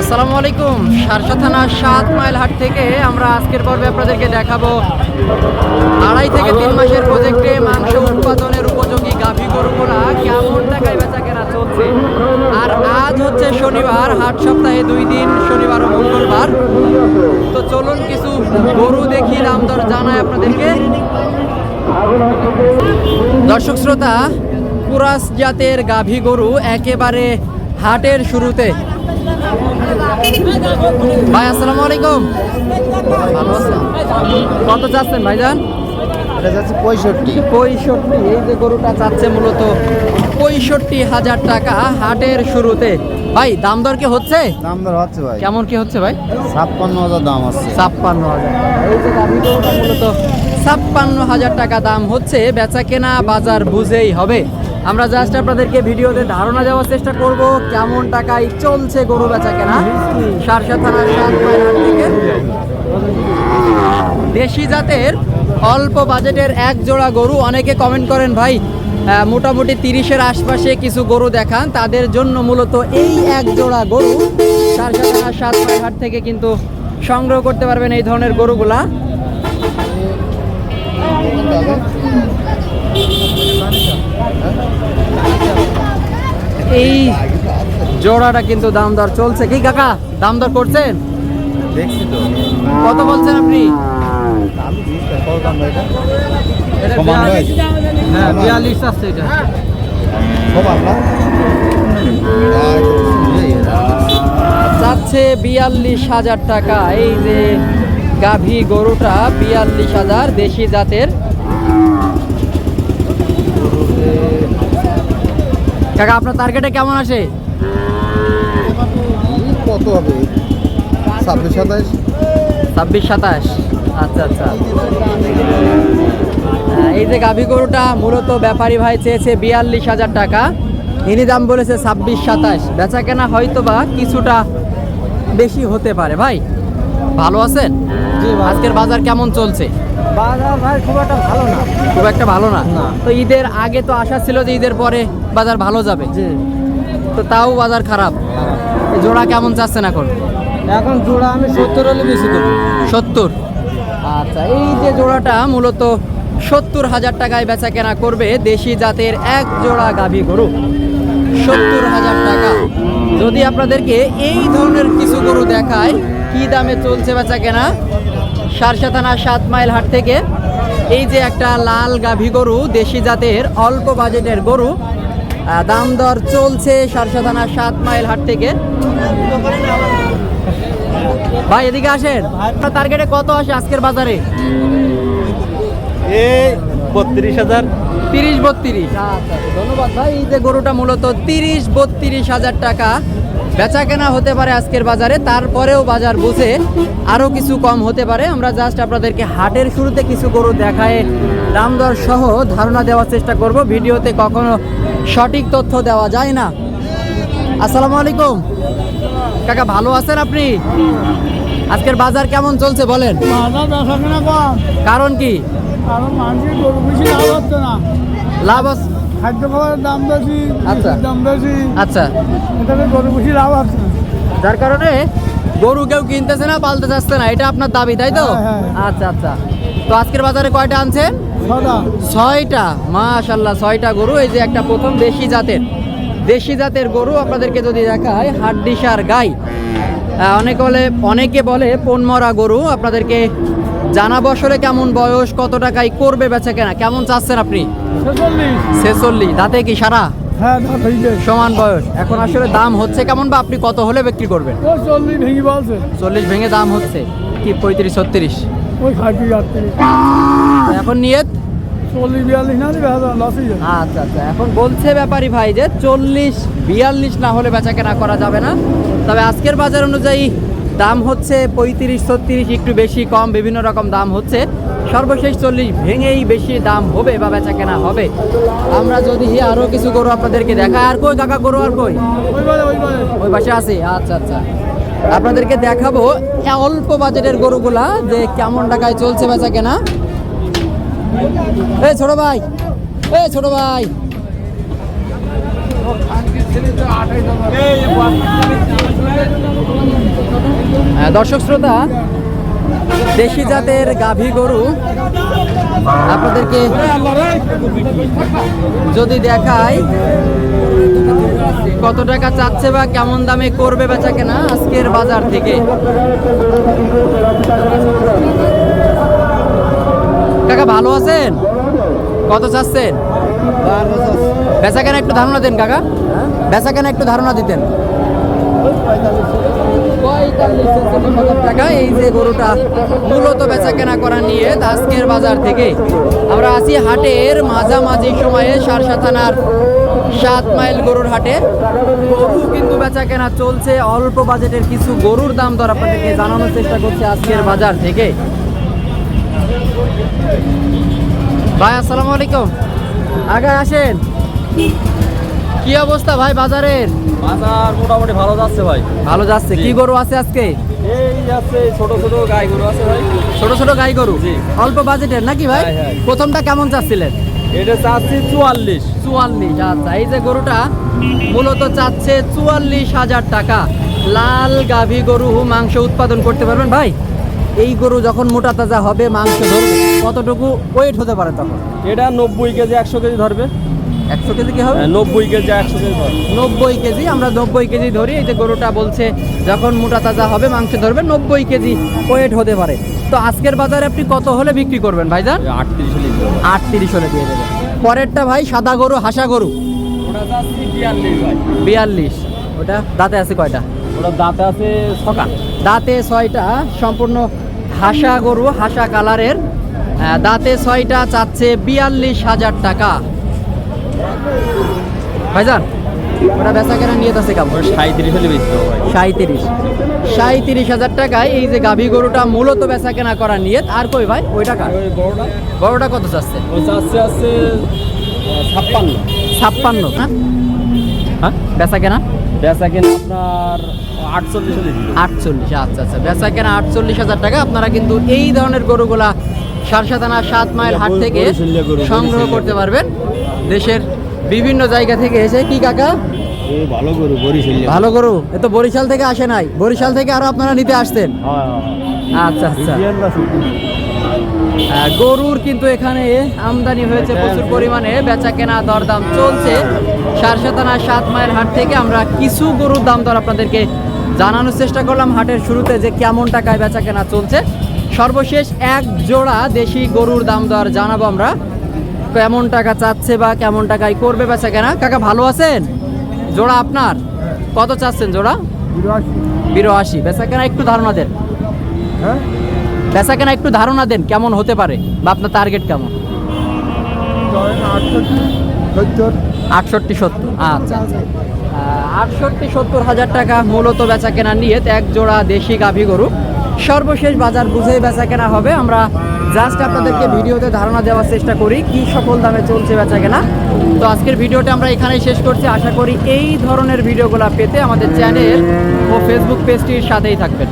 আসসালামু আলাইকুম। সারসা থানার সাত মাইল হাট থেকে আমরা আজকের পর্বে আপনাদেরকে দেখাবো আড়াই থেকে তিন মাসের প্রজেক্টে মাংস উৎপাদনের উপযোগী গাভী গরুগুলা কেমন টাকায় বেচা কেনা চলছে। আর আজ হচ্ছে শনিবার, হাট সপ্তাহে দুই দিন, শনিবার ও মঙ্গলবার। তো চলুন কিছু গরু দেখি, দাম দর জানায় আপনাদেরকে। দর্শক শ্রোতা, কুরাস জাতের গাভী গরু একেবারে হাটের শুরুতে। ভাই আসসালামু আলাইকুম। ভালো আছেন? কত চাচ্ছেন ভাইজান? এটা যাচ্ছে পঁয়ষট্টি। পঁয়ষট্টি এই যে গরুটা চাচ্ছে মূলত পঁয়ষট্টি হাজার টাকা হাটের শুরুতে। ভাই দাম দর কি হচ্ছে? দাম দর হচ্ছে ভাই। কেমন কি হচ্ছে ভাই? ছাপ্পান্ন হাজার দাম আছে ছাপ্পান্ন হাজার। এই যে গাভী গরুটা মূলত ছাপ্পান্ন হাজার টাকা দাম হচ্ছে। বেচা কেনা বাজার বুঝেই হবে। আমরা জাস্ট আপনাদেরকে ভিডিওতে ধারণা দেওয়ার চেষ্টা করব কেমন টাকায় চলছে গরু বেচা কেনা। সারসা থানার সাত থেকে। দেশি জাতের অল্প বাজেটের এক জোড়া গরু অনেকে কমেন্ট করেন, ভাই মোটামুটি তিরিশের আশপাশে কিছু গরু দেখান। তাদের জন্য মূলত এই এক জোড়া গরু সারসা থানার সাত হাট থেকে কিন্তু সংগ্রহ করতে পারবেন এই ধরনের গরুগুলা। এই জোড়াটা কিন্তু দাম দর চলছে। কি কাকা দাম দর করছেন? দেখছি তো। কত বলছেন আপনি? বিয়াল্লিশ-? হ্যাঁ এটা। বিয়াল্লিশ হাজার টাকা। এই যে গাভী গরুটা বিয়াল্লিশ হাজার দেশি জাতের কাকা আপনার টার্গেটে কেমন আসে? কত হবে? ছাব্বিশ সাতাইশ ছাব্বিশ সাতাশ। আচ্ছা আচ্ছা। এই যে গাভী গরুটা মূলত ব্যাপারী ভাই চেয়েছে বিয়াল্লিশ হাজার টাকা। ইনি দাম বলেছে ছাব্বিশ সাতাশ। বেচা কেনা হয়তো বা কিছুটা বেশি হতে পারে। ভাই ভালো আছেন? আজকের বাজার কেমন চলছে? বাজার ভাই খুব একটা ভালো না। খুব একটা ভালো না। তো ঈদের আগে তো আশা ছিল যে ঈদের পরে বাজার ভালো যাবে। তো তাও বাজার খারাপ। জোড়া কেমন চাচ্ছেন এখন? এখন জোড়া আমি সত্তর হলে বেশি দেবো। সত্তর? আচ্ছা এই যে জোড়াটা মূলত সত্তর হাজার টাকায় বেচা কেনা করবে দেশি জাতের এক জোড়া গাভী গরু। সত্তর হাজার টাকা। যদি আপনাদেরকে এই ধরনের কিছু গরু দেখায় কি দামে চলছে বেচা কেনা? সারসা থানা সাত মাইল হাট থেকে। এই যে একটা লাল গাভী গরু দেশি জাতের অল্প বাজেটের গরু দাম দর চলছে সারসা থানা সাত মাইল হাট থেকে। ভাই এদিকে আসেন। টার্গেটে কত আসে আজকের বাজারে? বত্রিশ হাজার। তিরিশ বত্রিশ। আচ্ছা ধন্যবাদ ভাই। এই যে গরুটা মূলত তিরিশ বত্রিশ হাজার টাকা। বেচা কেনা হতে পারে আজকের বাজারে তারপরেও বাজার বুঝে আরও কিছু কম হতে পারে। আমরা জাস্ট আপনাদেরকে হাটের শুরুতে কিছু গরু দেখায় দাম দর সহ ধারণা দেওয়ার চেষ্টা করব। ভিডিওতে কখনো সঠিক তথ্য দেওয়া যায় না। আসসালামু আলাইকুম। কাকা ভালো আছেন আপনি? আজকের বাজার কেমন চলছে বলেন? কারণ কি? কারণ মানুষের গরু বেশি লাভ হচ্ছে না। লাভ খাদ্য খাবারের দাম বেশি আচ্ছা। দাম বেশি। আচ্ছা। গরু বেশি লাভ না যার কারণে গরু কেউ কিনতেছে না পালতে চাচ্ছে না এটা আপনার দাবি তাই তো? হ্যাঁ, হ্যাঁ। আচ্ছা আচ্ছা। তো আজকের বাজারে কয়টা আনছেন ছয়টা। মাশাল্লাহ ছয়টা গরু এই যে একটা প্রথম দেশি জাতের। দেশি জাতের গরু আপনাদেরকে যদি দেখায় হাড্ডিসার গাই। অনেকে বলে অনেকে বলে পনমরা গরু আপনাদেরকে জানাব আসলে কেমন বয়স কত টাকায় করবে বেচা কেনা? কেমন চাচ্ছেন আপনি? ছেচল্লিশ। দাঁতে কি সারা? হ্যাঁ সমান বয়স। এখন আসলে দাম হচ্ছে কেমন বা আপনি কত হলে বিক্রি করবেন? চল্লিশ ভেঙে দাম হচ্ছে। কি পঁয়ত্রিশ ছত্রিশ? এখন নিয়ে আচ্ছা আচ্ছা। এখন বলছে ব্যাপারী ভাই যে চল্লিশ বিয়াল্লিশ না হলে বেচা কেনা করা যাবে না। তবে আজকের বাজার অনুযায়ী দাম হচ্ছে পঁয়ত্রিশ, ছত্রিশ, একটু বেশি, কম, বিভিন্ন রকম দাম হচ্ছে। সর্বশেষ চল্লিশ ভেঙেই বেশি দাম হবে বা বেচা কেনা হবে। আমরা যদি আরও কিছু গরু আপনাদেরকে দেখা আর কই কাকা, গরু আর কই? ওই পাশে আছে আচ্ছা আচ্ছা। আপনাদেরকে দেখাবো এ অল্প বাজেটের গরুগুলা, যে কেমন টাকায় চলছে বেচা কেনা। এই ছোট ভাই এই ছোট ভাই। দর্শক শ্রোতা, দেশি জাতের গাভী গরু আপনাদেরকে যদি দেখায় কত টাকা চাচ্ছে বা কেমন দামে করবে বেচা কেনা আজকের বাজার থেকে? কাকা, ভালো আছেন? কত চাচ্ছেন? বেচা কেনা একটু ধারণা দেন, কাকা। বেচা কেনা একটু ধারণা দিতেন। টাকা এই যে গরুটা মূলত বেচা কেনা করা নিয়ে আজকের বাজার থেকে আমরা আছি হাটের মাঝামাঝি সময়ে সারসা থানার সাত মাইল গরুর হাটে। গরু কিন্তু বেচা কেনা চলছে, অল্প বাজেটের কিছু গরুর দাম দর আপনাদেরকে জানানোর চেষ্টা করছে আজকের বাজার থেকে। ভাই, আসসালামু আলাইকুম। আগে আসেন। কি অবস্থা ভাই বাজারের? বাজার মোটামুটি ভালো যাচ্ছে ভাই। ভালো যাচ্ছে। কি গরু আছে আজকে? এই যাচ্ছে ছোট ছোট গাই গরু আছে ভাই। ছোট ছোট গাই গরু? অল্প বাজেটের নাকি ভাই? হ্যাঁ, হ্যাঁ। প্রথমটা কেমন চাচ্ছিলেন? এটা চাচ্ছি চুয়াল্লিশ। চুয়াল্লিশ আচ্ছা। এই যে গরুটা মূলত চাচ্ছে চুয়াল্লিশ হাজার টাকা। লাল গাভী গরু মাংস উৎপাদন করতে পারবেন ভাই? এই গরু যখন মোটা তাজা হবে মাংস ধরবে কতটুকু ওয়েট হতে পারে তখন? এটা নব্বই কেজি একশো কেজি ধরবে। একশো কেজি কি হবে? হ্যাঁ, নব্বই কেজি একশো কেজি নব্বই কেজি আমরা নব্বই কেজি ধরি। এই যে গরুটা বলছে যখন মোটা তাজা হবে মাংস ধরবে নব্বই কেজি ওয়েট হতে পারে। তো আজকের বাজারে আপনি কত হলে বিক্রি করবেন ভাইজান? আটত্রিশ লিটার আটত্রিশ হলে দিয়ে দেবেন। পরেরটা ভাই সাদা গরু হাসা গরু? বিয়াল্লিশ ওটা দাঁতে আছে কয়টা? ওটা দাঁতে আছে ছকা দাঁতে ছয়টা সম্পূর্ণ হাসা গরু হাসা কালারের। দাঁতে ছয়টা চাচ্ছে বিয়াল্লিশ হাজার টাকা। ভাইজান ওটা বেচা কেনা নিয়ে আছে কেমন? সাঁত্রিশ হলে সাঁত্রিশ সাঁত্রিশ হাজার টাকায় এই যে গাভী গরুটা মূলত বেচা কেনা করা আর কই ভাই ওই টাকা বড়টা কত চাচ্ছে? চাচ্ছে আছে ছাপ্পান্ন। ছাপ্পান্ন না হ্যাঁ? বেচা কেনা? বেচা কিনা আপনার আটচল্লিশ আটচল্লিশ আচ্ছা আচ্ছা। বেচা কেনা আটচল্লিশ হাজার টাকা। আপনারা কিন্তু এই ধরনের গরুগুলা সারসাদানা সাত মাইল হাট থেকে সংগ্রহ করতে পারবেন। দেশের বিভিন্ন জায়গা থেকে এসে কি কাকা? ভালো গরু বরিশাল ভালো গরু? এ তো বরিশাল থেকে আসে নাই। বরিশাল থেকে আরও আপনারা নিতে আসতেন? আচ্ছা আচ্ছা। গরুর কিন্তু এখানে আমদানি হয়েছে প্রচুর পরিমাণে। বেচা কেনা দরদাম চলছে। সারসাতানা সাত মাইল হাট থেকে আমরা কিছু গরুর দাম দর আপনাদেরকে জানানোর চেষ্টা করলাম। হাটের শুরুতে যে কেমন টাকায় বেচা কেনা চলছে। সর্বশেষ এক জোড়া দেশি গরুর দাম দর জানাব আমরা। কেমন টাকা চাচ্ছে বা কেমন টাকায় করবে বেচা কেনা কাকা ভালো আছেন? জোড়া আপনার? কত চাচ্ছেন জোড়া? বিরাশি। বেচা কেনা একটু ধারণা দেন। হ্যাঁ? বেচা কেনা একটু ধারণা দেন কেমন হতে পারে বা আপনার টার্গেট কেমন? আটষট্টি সত্তর। আচ্ছা আচ্ছা। আটষট্টি সত্তর হাজার টাকা মূলত বেচা কেনা নিয়ে এক জোড়া দেশি গাভী গরু। সর্বশেষ বাজার বুঝে বেচা কেনা হবে। আমরা জাস্ট আপনাদেরকে ভিডিওতে ধারণা দেওয়ার চেষ্টা করি, কি সকল দামে চলছে বেচা কেনা তো আজকের ভিডিওটা আমরা এখানেই শেষ করছি। আশা করি এই ধরনের ভিডিওগুলো পেতে আমাদের চ্যানেল ও ফেসবুক পেজটির সাথেই থাকবেন।